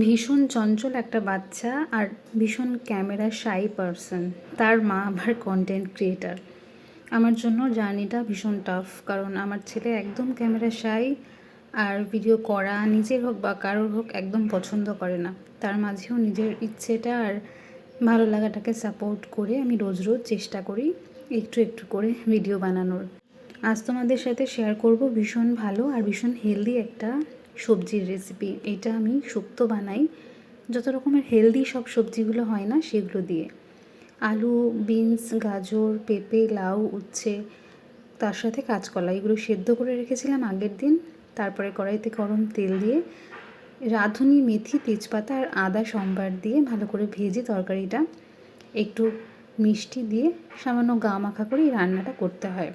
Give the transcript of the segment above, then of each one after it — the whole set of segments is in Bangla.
ভীষণ চঞ্চল একটা বাচ্চা আর ভীষণ ক্যামেরা শাই পারসন তার মা আবার কন্টেন্ট ক্রিয়েটার আমার জন্য জার্নিটা ভীষণ টাফ কারণ আমার ছেলে একদম ক্যামেরা শাই আর ভিডিও করা নিজের হোক বা কারোর হোক একদম পছন্দ করে না। তার মাঝেও নিজের ইচ্ছেটা আর ভালো লাগাটাকে সাপোর্ট করে আমি রোজ রোজ চেষ্টা করি একটু একটু করে ভিডিও বানানোর। আজ তোমাদের সাথে শেয়ার করব ভীষণ ভালো আর ভীষণ হেলদি একটা সবজির রেসিপি এটা আমি শুক্তো বানাই। যত রকমের হেলদি সব সবজিগুলো হয় না, সেগুলো দিয়ে। আলু বিনস গাজর, পেঁপে, লাউ, উচ্ছে, তার সাথে কাঁচকলা, এগুলো সেদ্ধ করে রেখেছিলাম আগের দিন। তারপরে কড়াইতে গরম তেল দিয়ে রাঁধুনি, মেথি, তেজপাতা আর আদা, সম্বার দিয়ে ভালো করে ভেজে তরকারিটা একটু মিষ্টি দিয়ে সামান্য গা মাখা করে এই রান্নাটা করতে হয়।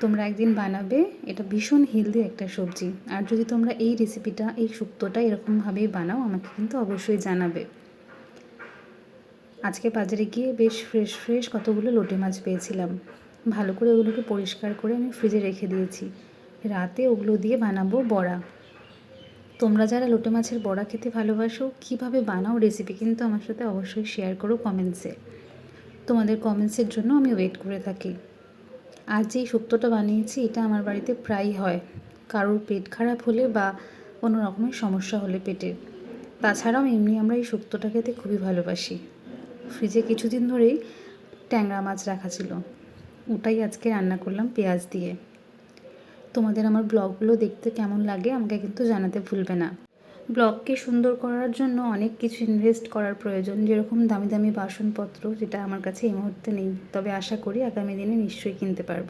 তোমরা একদিন বানাবে, এটা ভীষণ হেলদি একটা সবজি। আর যদি তোমরা এই রেসিপিটা এই শুক্তোটা এরকমভাবেই বানাও, আমাকে কিন্তু অবশ্যই জানাবে। আজকে বাজারে গিয়ে বেশ ফ্রেশ ফ্রেশ কতগুলো লোটে মাছ পেয়েছিলাম। ভালো করে ওগুলোকে পরিষ্কার করে আমি ফ্রিজে রেখে দিয়েছি। রাতে ওগুলো দিয়ে বানাবো বড়া। তোমরা যারা লোটে মাছের বড়া খেতে ভালোবাসো, কীভাবে বানাও রেসিপি কিন্তু আমার সাথে অবশ্যই শেয়ার করো কমেন্টসে তোমাদের কমেন্টসের জন্য আমি ওয়েট করে থাকি। আর যেই শুক্তোটা বানিয়েছি, এটা আমার বাড়িতে প্রায়ই হয়। কারোর পেট খারাপ হলে বা কোনো রকমের সমস্যা হলে পেটের। তাছাড়াও এমনি আমরা এই শুক্তোটা খেতে খুবই ভালোবাসি। ফ্রিজে কিছুদিন ধরেই ট্যাংরা মাছ রাখা ছিল। ওটাই আজকে রান্না করলাম পেঁয়াজ দিয়ে। তোমাদের আমার ব্লগগুলো দেখতে কেমন লাগে আমাকে কিন্তু জানাতে ভুলবে না। ব্লগকে সুন্দর করার জন্য অনেক কিছু ইনভেস্ট করার প্রয়োজন, যেরকম দামি দামি বাসনপত্র, যেটা আমার কাছে এই মুহূর্তে নেই। তবে আশা করি আগামী দিনে নিশ্চয়ই কিনতে পারব।